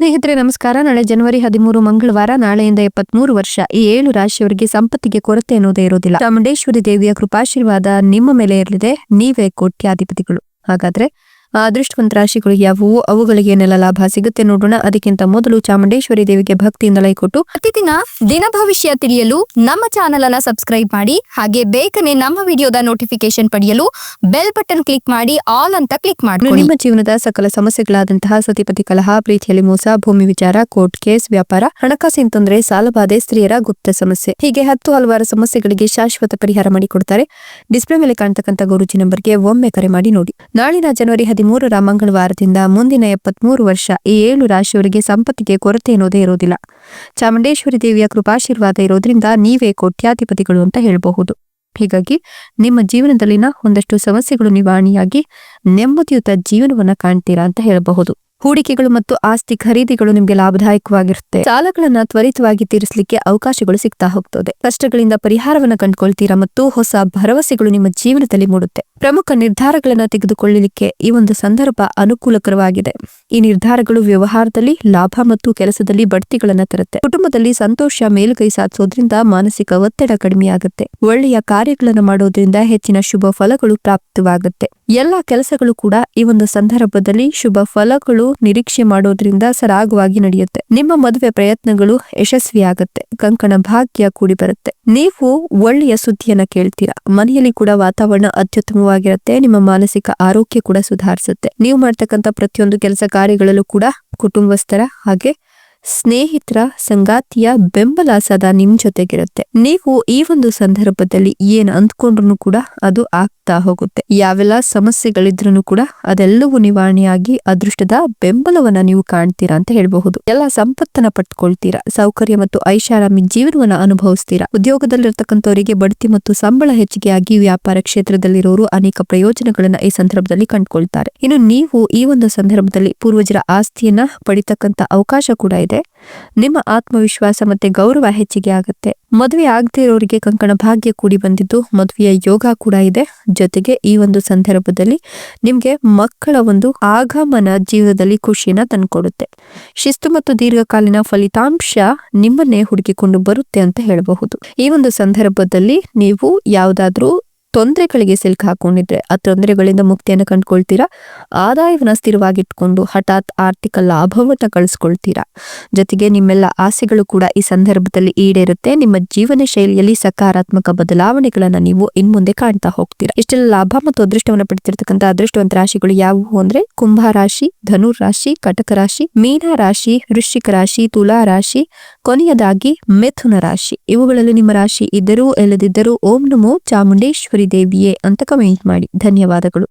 ಸ್ನೇಹಿತರೆ, ನಮಸ್ಕಾರ. ನಾಳೆ ಜನವರಿ ಹದಿಮೂರು, ಮಂಗಳವಾರ, ನಾಳೆಯಿಂದ ಎಪ್ಪತ್ಮೂರು ವರ್ಷ. ಈ ಏಳು ರಾಶಿಯವರಿಗೆ ಸಂಪತ್ತಿಗೆ ಕೊರತೆ ಅನ್ನೋದೇ ಇರೋದಿಲ್ಲ. ಚಾಮುಂಡೇಶ್ವರಿ ದೇವಿಯ ಕೃಪಾಶೀರ್ವಾದ ನಿಮ್ಮ ಮೇಲೆ ಇರಲಿದೆ. ನೀವೇ ಕೋಟ್ಯಾಧಿಪತಿಗಳು. ಹಾಗಾದ್ರೆ ಅದೃಷ್ಟವಂತ ರಾಶಿಗಳು ಯಾವುವು? ಅವುಗಳಿಗೆ ಏನೆಲ್ಲ ಲಾಭ ಸಿಗುತ್ತೆ ನೋಡೋಣ. ಅದಕ್ಕಿಂತ ಮೊದಲು ಚಾಮುಂಡೇಶ್ವರಿ ದೇವಿಗೆ ಭಕ್ತಿಯಿಂದ ಲೈ ಕೊಟ್ಟು ಪ್ರತಿದಿನ ದಿನ ಭವಿಷ್ಯ ತಿಳಿಯಲು ನಮ್ಮ ಚಾನೆಲ್ ಅನ್ನ ಸಬ್ಸ್ಕ್ರೈಬ್ ಮಾಡಿ, ಹಾಗೆ ಬೇಗನೆ ನಮ್ಮ ವಿಡಿಯೋದ ನೋಟಿಫಿಕೇಶನ್ ಪಡೆಯಲು ಬೆಲ್ ಬಟನ್ ಕ್ಲಿಕ್ ಮಾಡಿ ಆಲ್ ಅಂತ ಕ್ಲಿಕ್ ಮಾಡಿ ನಿಮ್ಮ ಜೀವನದ ಸಕಲ ಸಮಸ್ಯೆಗಳಾದಂತಹ ಸತಿಪತಿ ಕಲಹ, ಪ್ರೀತಿಯಲ್ಲಿ ಮೋಸ, ಭೂಮಿ ವಿಚಾರ ಕೋರ್ಟ್ ಕೇಸ್ ವ್ಯಾಪಾರ, ಹಣಕಾಸಿನ ತೊಂದರೆ ಸಾಲಬಾಧೆ ಸ್ತ್ರೀಯರ ಗುಪ್ತ ಸಮಸ್ಯೆ. ಹೀಗೆ ಹತ್ತು ಹಲವಾರು ಸಮಸ್ಯೆಗಳಿಗೆ ಶಾಶ್ವತ ಪರಿಹಾರ ಮಾಡಿಕೊಡ್ತಾರೆ. ಡಿಸ್ಪ್ಲೇ ಮೇಲೆ ಕಾಣ್ತಕ್ಕಂಥ ಗುರುಜಿ ನಂಬರ್ಗೆ ಒಮ್ಮೆ ಕರೆ ಮಾಡಿ ನೋಡಿ. ನಾಳಿನ ಜನವರಿ ಹದಿಮೂರರ ಮಂಗಳವಾರದಿಂದ ಮುಂದಿನ ಎಪ್ಪತ್ಮೂರು ವರ್ಷ ಈ ಏಳು ರಾಶಿಯವರಿಗೆ ಸಂಪತ್ತಿಗೆ ಕೊರತೆ ಅನ್ನೋದೇ ಇರೋದಿಲ್ಲ. ಚಾಮುಂಡೇಶ್ವರಿ ದೇವಿಯ ಕೃಪಾಶೀರ್ವಾದ ಇರೋದ್ರಿಂದ ನೀವೇ ಕೋಟ್ಯಾಧಿಪತಿಗಳು ಅಂತ ಹೇಳಬಹುದು. ಹೀಗಾಗಿ ನಿಮ್ಮ ಜೀವನದಲ್ಲಿನ ಒಂದಷ್ಟು ಸಮಸ್ಯೆಗಳು ನಿವಾರಣೆಯಾಗಿ ನೆಮ್ಮದಿಯುತ ಜೀವನವನ್ನ ಕಾಣ್ತೀರಾ ಅಂತ ಹೇಳಬಹುದು. ಹೂಡಿಕೆಗಳು ಮತ್ತು ಆಸ್ತಿ ಖರೀದಿಗಳು ನಿಮಗೆ ಲಾಭದಾಯಕವಾಗಿರುತ್ತೆ. ಸಾಲಗಳನ್ನ ತ್ವರಿತವಾಗಿ ತೀರಿಸಲಿಕ್ಕೆ ಅವಕಾಶಗಳು ಸಿಗ್ತಾ ಹೋಗ್ತದೆ. ಕಷ್ಟಗಳಿಂದ ಪರಿಹಾರವನ್ನ ಕಂಡುಕೊಳ್ತೀರಾ ಮತ್ತು ಹೊಸ ಭರವಸೆಗಳು ನಿಮ್ಮ ಜೀವನದಲ್ಲಿ ಮೂಡುತ್ತೆ. ಪ್ರಮುಖ ನಿರ್ಧಾರಗಳನ್ನು ತೆಗೆದುಕೊಳ್ಳಲಿಕ್ಕೆ ಈ ಒಂದು ಸಂದರ್ಭ ಅನುಕೂಲಕರವಾಗಿದೆ. ಈ ನಿರ್ಧಾರಗಳು ವ್ಯವಹಾರದಲ್ಲಿ ಲಾಭ ಮತ್ತು ಕೆಲಸದಲ್ಲಿ ಬಡ್ತಿಗಳನ್ನು ತರುತ್ತೆ. ಕುಟುಂಬದಲ್ಲಿ ಸಂತೋಷ, ಮೇಲುಗೈ ಸಾಧಿಸೋದ್ರಿಂದ ಮಾನಸಿಕ ಒತ್ತಡ ಕಡಿಮೆಯಾಗುತ್ತೆ. ಒಳ್ಳೆಯ ಕಾರ್ಯಗಳನ್ನು ಮಾಡೋದ್ರಿಂದ ಹೆಚ್ಚಿನ ಶುಭ ಫಲಗಳು ಪ್ರಾಪ್ತವಾಗುತ್ತೆ. ಎಲ್ಲಾ ಕೆಲಸಗಳು ಕೂಡ ಈ ಒಂದು ಸಂದರ್ಭದಲ್ಲಿ ಶುಭ ಫಲಗಳು ನಿರೀಕ್ಷೆ ಮಾಡೋದ್ರಿಂದ ಸರಾಗವಾಗಿ ನಡೆಯುತ್ತೆ. ನಿಮ್ಮ ಮದುವೆ ಪ್ರಯತ್ನಗಳು ಯಶಸ್ವಿಯಾಗುತ್ತೆ. ಕಂಕಣ ಭಾಗ್ಯ ಕೂಡಿ ಬರುತ್ತೆ ನೀವು ಒಳ್ಳೆಯ ಸುದ್ದಿಯನ್ನ ಕೇಳ್ತೀರಾ? ಮನೆಯಲ್ಲಿ ಕೂಡ ವಾತಾವರಣ ಅತ್ಯುತ್ತಮವಾಗಿರುತ್ತೆ ನಿಮ್ಮ ಮಾನಸಿಕ ಆರೋಗ್ಯ ಕೂಡ ಸುಧಾರಿಸುತ್ತೆ. ನೀವು ಮಾಡ್ತಕ್ಕಂಥ ಪ್ರತಿಯೊಂದು ಕೆಲಸ ಕಾರ್ಯಗಳಲ್ಲೂ ಕೂಡ ಕುಟುಂಬಸ್ಥರ ಹಾಗೆ ಸ್ನೇಹಿತರ ಸಂಗಾತಿಯ ಬೆಂಬಲ ಸದಾ ನಿಮ್ ಜೊತೆಗಿರುತ್ತೆ. ನೀವು ಈ ಒಂದು ಸಂದರ್ಭದಲ್ಲಿ ಏನ್ ಅಂದ್ಕೊಂಡ್ರು ಕೂಡ ಅದು ಆಗ್ತಾ ಹೋಗುತ್ತೆ. ಯಾವೆಲ್ಲ ಸಮಸ್ಯೆಗಳಿದ್ರೂ ಕೂಡ ಅದೆಲ್ಲವೂ ನಿವಾರಣೆಯಾಗಿ ಅದೃಷ್ಟದ ಬೆಂಬಲವನ್ನ ನೀವು ಕಾಣ್ತೀರಾ ಅಂತ ಹೇಳಬಹುದು. ಎಲ್ಲ ಸಂಪತ್ತನ್ನ ಪಟ್ಕೊಳ್ತೀರಾ ಸೌಕರ್ಯ ಮತ್ತು ಐಷಾರಾಮಿ ಜೀವನವನ್ನ ಅನುಭವಿಸ್ತೀರಾ? ಉದ್ಯೋಗದಲ್ಲಿರ್ತಕ್ಕಂಥವರಿಗೆ ಬಡ್ತಿ ಮತ್ತು ಸಂಬಳ ಹೆಚ್ಚಿಗೆಯಾಗಿ ವ್ಯಾಪಾರ ಕ್ಷೇತ್ರದಲ್ಲಿರೋರು ಅನೇಕ ಪ್ರಯೋಜನಗಳನ್ನ ಈ ಸಂದರ್ಭದಲ್ಲಿ ಕಂಡುಕೊಳ್ತಾರೆ. ಇನ್ನು ನೀವು ಈ ಒಂದು ಸಂದರ್ಭದಲ್ಲಿ ಪೂರ್ವಜರ ಆಸ್ತಿಯನ್ನ ಪಡಿತಕ್ಕಂತ ಅವಕಾಶ ಕೂಡ ಇದೆ. ನಿಮ್ಮ ಆತ್ಮವಿಶ್ವಾಸ ಮತ್ತೆ ಗೌರವ ಹೆಚ್ಚಿಗೆ ಆಗುತ್ತೆ. ಮದುವೆ ಆಗದೇ ಇರೋರಿಗೆ ಕಂಕಣ ಭಾಗ್ಯ ಕೂಡಿ ಬಂದಿದ್ದು ಮದುವೆಯ ಯೋಗ ಕೂಡ ಇದೆ. ಜೊತೆಗೆ ಈ ಒಂದು ಸಂದರ್ಭದಲ್ಲಿ ನಿಮ್ಗೆ ಮಕ್ಕಳ ಒಂದು ಆಗಮನ ಜೀವನದಲ್ಲಿ ಖುಷಿಯನ್ನ ತಂದುಕೊಡುತ್ತೆ ಶಿಸ್ತು ಮತ್ತು ದೀರ್ಘಕಾಲೀನ ಫಲಿತಾಂಶ ನಿಮ್ಮನ್ನೇ ಹುಡುಕಿಕೊಂಡು ಬರುತ್ತೆ ಅಂತ ಹೇಳಬಹುದು. ಈ ಒಂದು ಸಂದರ್ಭದಲ್ಲಿ ನೀವು ಯಾವುದಾದ್ರೂ ತೊಂದರೆಗಳಿಗೆ ಸಿಲ್ಕ್ ಹಾಕೊಂಡಿದ್ರೆ ಆ ತೊಂದರೆಗಳಿಂದ ಮುಕ್ತಿಯನ್ನು ಕಂಡುಕೊಳ್ತೀರಾ? ಆದಾಯವನ್ನು ಸ್ಥಿರವಾಗಿಟ್ಕೊಂಡು ಹಠಾತ್ ಆರ್ಥಿಕ ಲಾಭವನ್ನು ಗಳಿಸ್ಕೊಳ್ತೀರಾ ಜೊತೆಗೆ ನಿಮ್ಮೆಲ್ಲ ಆಸೆಗಳು ಕೂಡ ಈ ಸಂದರ್ಭದಲ್ಲಿ ಈಡೇರುತ್ತೆ. ನಿಮ್ಮ ಜೀವನ ಶೈಲಿಯಲ್ಲಿ ಸಕಾರಾತ್ಮಕ ಬದಲಾವಣೆಗಳನ್ನು ನೀವು ಇನ್ಮುಂದೆ ಕಾಣ್ತಾ ಹೋಗ್ತೀರಾ. ಇಷ್ಟೆಲ್ಲ ಲಾಭ ಮತ್ತು ಅದೃಷ್ಟವನ್ನು ಪಡ್ತಿರ್ತಕ್ಕಂಥ ಅದೃಷ್ಟವಂತ ರಾಶಿಗಳು ಯಾವುವು ಅಂದ್ರೆ ಕುಂಭ ರಾಶಿ, ಧನು ರಾಶಿ, ಕಟಕ ರಾಶಿ, ಮೀನ ರಾಶಿ, ವೃಶ್ಚಿಕ ರಾಶಿ, ತುಲಾ ರಾಶಿ, ಕೊನೆಯದಾಗಿ ಮಿಥುನ ರಾಶಿ. ಇವುಗಳಲ್ಲಿ ನಿಮ್ಮ ರಾಶಿ ಇದ್ದರೂ, ಇಲ್ಲದಿದ್ದರೂ ಓಂ ನಮೋ ಚಾಮುಂಡೇಶ್ವರಿ ದೇವಿಯೇ ಅಂತ ಕಮೆಂಟ್ ಮಾಡಿ. ಧನ್ಯವಾದಗಳು.